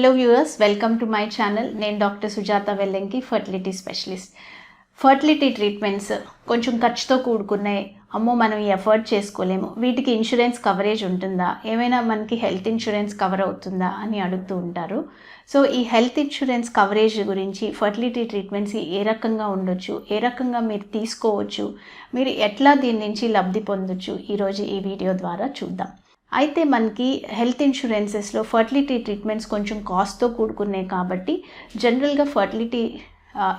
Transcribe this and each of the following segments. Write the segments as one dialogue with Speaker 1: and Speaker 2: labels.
Speaker 1: Hello viewers welcome to my channel నేను doctor Sujatha Vellanki fertility specialist fertility treatments కొంచెం ఖర్చుతో కూడుకున్నాయి. అమ్మో మనం ఎఫర్ట్ చేసుకోలేము. వీటికి ఇన్సూరెన్స్ కవరేజ్ ఉంటుందా? ఏమైనా మనకి హెల్త్ ఇన్సూరెన్స్ కవర్ అవుతుందా అని అడుగుతూ ఉంటారు. సో ఈ హెల్త్ ఇన్సూరెన్స్ కవరేజ్ గురించి ఫర్టిలిటీ ట్రీట్మెంట్స్ ఏ రకంగా ఉండొచ్చు ఏ రకంగా మీరు తీసుకోవచ్చు మీరు ఎట్లా దీని నుంచి లబ్ధి పొందొచ్చు ఈరోజు ఈ వీడియో ద్వారా చూద్దాం. అయితే మనకి హెల్త్ ఇన్సూరెన్సెస్లో ఫర్టిలిటీ ట్రీట్మెంట్స్ కొంచెం కాస్ట్తో కూడుకున్నాయి కాబట్టి జనరల్గా ఫర్టిలిటీ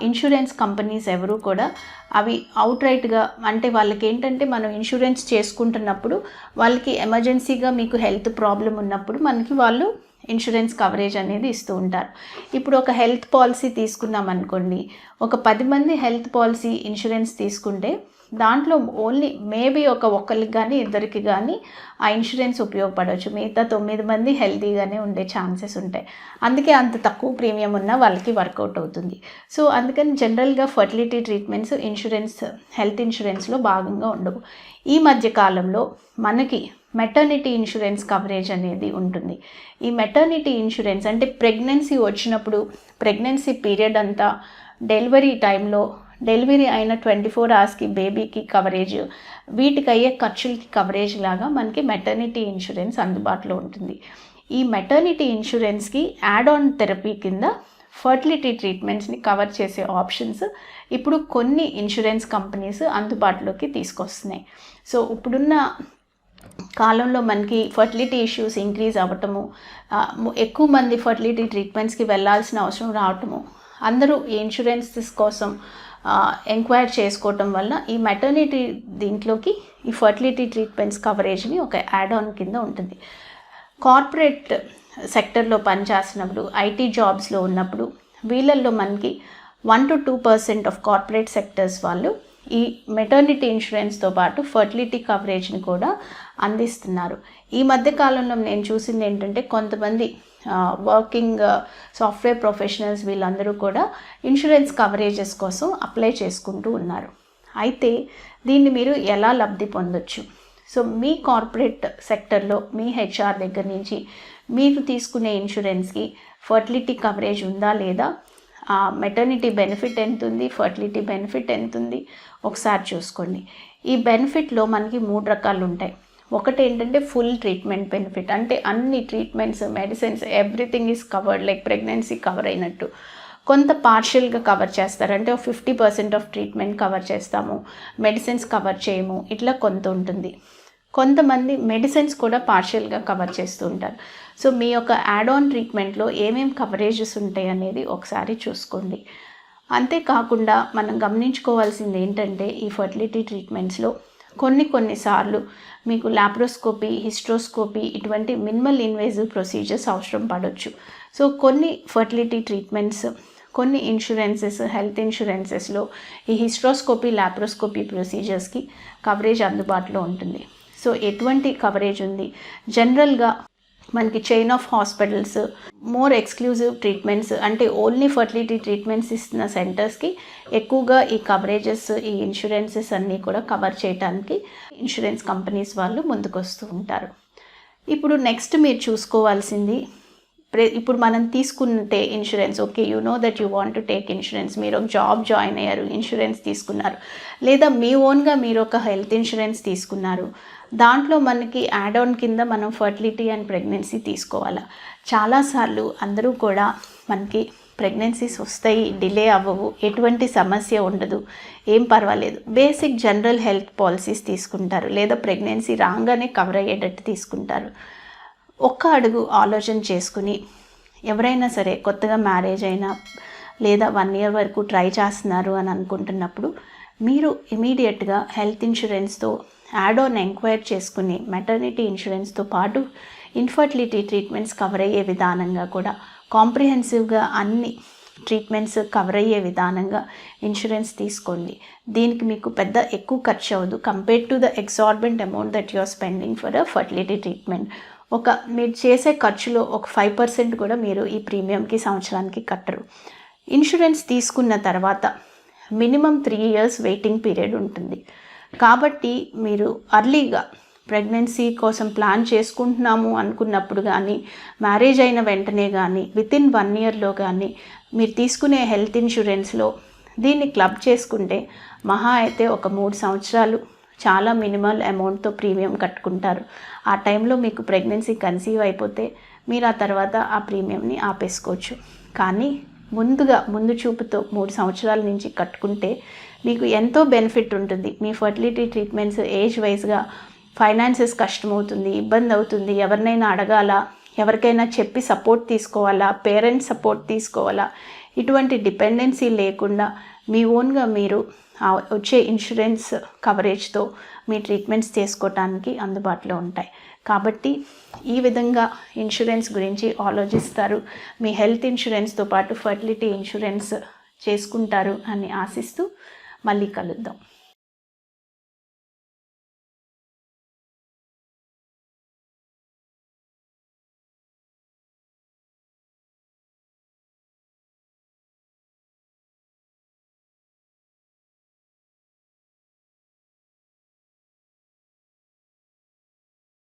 Speaker 1: ఇన్సూరెన్స్ కంపెనీస్ ఎవరు కూడా అవి అవుట్ రైట్గా అంటే వాళ్ళకి ఏంటంటే మనం ఇన్సూరెన్స్ చేసుకుంటున్నప్పుడు వాళ్ళకి ఎమర్జెన్సీగా మీకు హెల్త్ ప్రాబ్లం ఉన్నప్పుడు మనకి వాళ్ళు ఇన్సూరెన్స్ కవరేజ్ అనేది ఇస్తూ ఉంటారు. ఇప్పుడు ఒక హెల్త్ పాలసీ తీసుకున్నాం అనుకోండి ఒక పది మంది హెల్త్ పాలసీ ఇన్సూరెన్స్ తీసుకుంటే దాంట్లో ఓన్లీ మేబీ ఒక ఒక్కరికి కానీ ఇద్దరికి కానీ ఆ ఇన్సూరెన్స్ ఉపయోగపడవచ్చు. మిగతా తొమ్మిది మంది హెల్తీగానే ఉండే ఛాన్సెస్ ఉంటాయి. అందుకే అంత తక్కువ ప్రీమియం ఉన్న వాళ్ళకి వర్కౌట్ అవుతుంది. సో అందుకని జనరల్గా ఫర్టిలిటీ ట్రీట్మెంట్స్ ఇన్సూరెన్స్ హెల్త్ ఇన్సూరెన్స్లో భాగంగా ఉండవు. ఈ మధ్య కాలంలో మనకి మెటర్నిటీ ఇన్సూరెన్స్ కవరేజ్ అనేది ఉంటుంది. ఈ మెటర్నిటీ ఇన్సూరెన్స్ అంటే ప్రెగ్నెన్సీ వచ్చినప్పుడు ప్రెగ్నెన్సీ పీరియడ్ అంతా డెలివరీ టైంలో డెలివరీ అయిన ట్వంటీ ఫోర్ అవర్స్కి బేబీకి కవరేజ్ వీటికి అయ్యే ఖర్చులకి కవరేజ్ లాగా మనకి మెటర్నిటీ ఇన్సూరెన్స్ అందుబాటులో ఉంటుంది. ఈ మెటర్నిటీ ఇన్సూరెన్స్కి యాడ్ ఆన్ థెరపీ కింద ఫర్టిలిటీ ట్రీట్మెంట్స్ని కవర్ చేసే ఆప్షన్స్ ఇప్పుడు కొన్ని ఇన్సూరెన్స్ కంపెనీస్ అందుబాటులోకి తీసుకొస్తున్నాయి. సో ఇప్పుడున్న కాలంలో మనకి ఫర్టిలిటీ ఇష్యూస్ ఇంక్రీజ్ అవ్వటము ఎక్కువ మంది ఫర్టిలిటీ ట్రీట్మెంట్స్కి వెళ్ళాల్సిన అవసరం రావటము అందరూ ఈ ఇన్సూరెన్సెస్ కోసం ఎంక్వైర్ చేసుకోవటం వల్ల ఈ మెటర్నిటీ దీంట్లోకి ఈ ఫర్టిలిటీ ట్రీట్మెంట్స్ కవరేజ్ని ఒక యాడ్ ఆన్ కింద ఉంటుంది. కార్పొరేట్ సెక్టర్లో పనిచేసినప్పుడు ఐటీ జాబ్స్లో ఉన్నప్పుడు వీళ్ళల్లో మనకి one to two percent of corporate sectors వాళ్ళు ఈ మెటర్నిటీ ఇన్సూరెన్స్తో పాటు ఫర్టిలిటీ కవరేజ్ని కూడా అందిస్తున్నారు. ఈ మధ్య కాలంలో నేను చూసింది ఏంటంటే కొంతమంది వర్కింగ్ సాఫ్ట్వేర్ ప్రొఫెషనల్స్ వీళ్ళందరూ కూడా ఇన్సూరెన్స్ కవరేజెస్ కోసం అప్లై చేసుకుంటూ ఉన్నారు. అయితే దీన్ని మీరు ఎలా లబ్ధి పొందొచ్చు? సో మీ కార్పొరేట్ సెక్టర్లో మీ హెచ్ఆర్ దగ్గర నుంచి మీరు తీసుకునే ఇన్సూరెన్స్కి ఫర్టిలిటీ కవరేజ్ ఉందా లేదా? మెటర్నిటీ బెనిఫిట్ ఎంత ఉంది ఫర్టిలిటీ బెనిఫిట్ ఎంత ఉంది ఒకసారి చూసుకోండి. ఈ బెనిఫిట్లో మనకి మూడు రకాలు ఉంటాయి. ఒకటి ఏంటంటే ఫుల్ ట్రీట్మెంట్ బెనిఫిట్ అంటే అన్ని treatments medicines everything is covered like pregnancy cover అయినట్టు. కొంత పార్షియల్గా కవర్ చేస్తారు. అంటే fifty percent of treatment cover చేస్తాము. మెడిసిన్స్ కవర్ చేయము. ఇట్లా కొంత ఉంటుంది. కొంతమంది మెడిసిన్స్ కూడా పార్షియల్గా కవర్ చేస్తూ ఉంటారు. సో మీ యొక్క యాడ్ ఆన్ ట్రీట్మెంట్లో ఏమేం కవరేజెస్ ఉంటాయి అనేది ఒకసారి చూసుకోండి. అంతేకాకుండా మనం గమనించుకోవాల్సింది ఏంటంటే ఈ ఫర్టిలిటీ ట్రీట్మెంట్స్లో కొన్ని కొన్నిసార్లు మీకు లాప్రోస్కోపీ హిస్ట్రోస్కోపీ ఇటువంటి మినిమల్ ఇన్వేజివ్ ప్రొసీజర్స్ అవసరం పడవచ్చు సో కొన్ని ఫర్టిలిటీ ట్రీట్మెంట్స్ కొన్ని ఇన్సూరెన్సెస్ హెల్త్ ఇన్సూరెన్సెస్లో ఈ హిస్ట్రోస్కోపీ లాప్రోస్కోపీ ప్రొసీజర్స్కి కవరేజ్ అందుబాటులో ఉంటుంది. సో ఎటువంటి కవరేజ్ ఉంది? జనరల్గా మనకి chain of hospitals more exclusive treatments అంటే ఓన్లీ ఫర్టిలిటీ ట్రీట్మెంట్స్ ఇస్తున్న సెంటర్స్కి ఎక్కువగా ఈ కవరేజెస్ ఈ ఇన్సూరెన్సెస్ అన్నీ కూడా కవర్ చేయడానికి ఇన్సూరెన్స్ కంపెనీస్ వాళ్ళు ముందుకు వస్తూ ఉంటారు. ఇప్పుడు నెక్స్ట్ మీరు చూసుకోవాల్సింది ఇప్పుడు మనం తీసుకుంటే insurance okay you know that you want to take insurance మీరు ఒక జాబ్ జాయిన్ అయ్యారు ఇన్సూరెన్స్ తీసుకున్నారు. లేదా మీ ఓన్గా మీరు ఒక హెల్త్ ఇన్సూరెన్స్ తీసుకున్నారు. దాంట్లో మనకి యాడ్ ఆన్ కింద మనం ఫర్టిలిటీ అండ్ ప్రెగ్నెన్సీ తీసుకోవాలా. చాలాసార్లు అందరూ కూడా మనకి ప్రెగ్నెన్సీస్ వస్తాయి డిలే అవ్వవు ఎటువంటి సమస్య ఉండదు ఏం పర్వాలేదు. బేసిక్ జనరల్ హెల్త్ పాలసీస్ తీసుకుంటారు లేదా ప్రెగ్నెన్సీ రాగానే కవర్ అయ్యేటట్టు తీసుకుంటారు. ఒక్క అడుగు ఆలోచన చేసుకుని ఎవరైనా సరే కొత్తగా మ్యారేజ్ అయినా లేదా వన్ ఇయర్ వరకు ట్రై చేస్తున్నారు అని అనుకుంటున్నప్పుడు మీరు ఇమీడియట్గా హెల్త్ ఇన్సూరెన్స్తో యాడ్ ఆన్ ఎంక్వైర్ చేసుకుని మెటర్నిటీ ఇన్సూరెన్స్తో పాటు ఇన్ఫర్టిలిటీ ట్రీట్మెంట్స్ కవర్ అయ్యే విధానంగా కూడా కాంప్రిహెన్సివ్గా అన్ని ట్రీట్మెంట్స్ కవర్ అయ్యే విధానంగా ఇన్సూరెన్స్ తీసుకోండి. దీనికి మీకు పెద్ద ఎక్కువ ఖర్చు అవ్వదు. Compare to the exorbitant amount that you are spending for a fertility treatment ఒక మీరు చేసే ఖర్చులో ఒక ఫైవ్ పర్సెంట్ కూడా మీరు ఈ ప్రీమియంకి సంవత్సరానికి కట్టరు. ఇన్సూరెన్స్ తీసుకున్న తర్వాత minimum three years waiting period ఉంటుంది. కాబట్టి మీరు అర్లీగా ప్రెగ్నెన్సీ కోసం ప్లాన్ చేసుకుంటున్నాము అనుకున్నప్పుడు కానీ మ్యారేజ్ అయిన వెంటనే కానీ విత్ ఇన్ వన్ ఇయర్లో కానీ మీరు తీసుకునే హెల్త్ ఇన్సూరెన్స్లో దీన్ని క్లబ్ చేసుకుంటే మహా అయితే ఒక మూడు సంవత్సరాలు చాలా మినిమల్ అమౌంట్తో ప్రీమియం కట్టుకుంటారు. ఆ టైంలో మీకు ప్రెగ్నెన్సీ కన్సీవ్ అయిపోతే మీరు ఆ తర్వాత ఆ ప్రీమియంని ఆపేసుకోవచ్చు. కానీ ముందుగా ముందు చూపుతో మూడు సంవత్సరాల నుంచి కట్టుకుంటే మీకు ఎంతో బెనిఫిట్ ఉంటుంది. మీ ఫర్టిలిటీ ట్రీట్మెంట్స్ ఏజ్ వైజ్గా ఫైనాన్సెస్ కష్టమవుతుంది ఇబ్బంది అవుతుంది ఎవరినైనా అడగాల? ఎవరికైనా చెప్పి సపోర్ట్ తీసుకోవాలా? పేరెంట్స్ సపోర్ట్ తీసుకోవాలా? ఇటువంటి డిపెండెన్సీ లేకుండా మీ ఓన్గా మీరు వచ్చే ఇన్సూరెన్స్ కవరేజ్తో మీ ట్రీట్మెంట్స్ చేసుకోవటానికి అందుబాటులో ఉంటాయి. కాబట్టి ఈ విధంగా ఇన్సూరెన్స్ గురించి ఆలోచిస్తారు. మీ హెల్త్ ఇన్సూరెన్స్తో పాటు ఫర్టిలిటీ ఇన్సూరెన్స్ చేసుకుంటారు అని ఆశిస్తూ మళ్ళీ కలుద్దాం.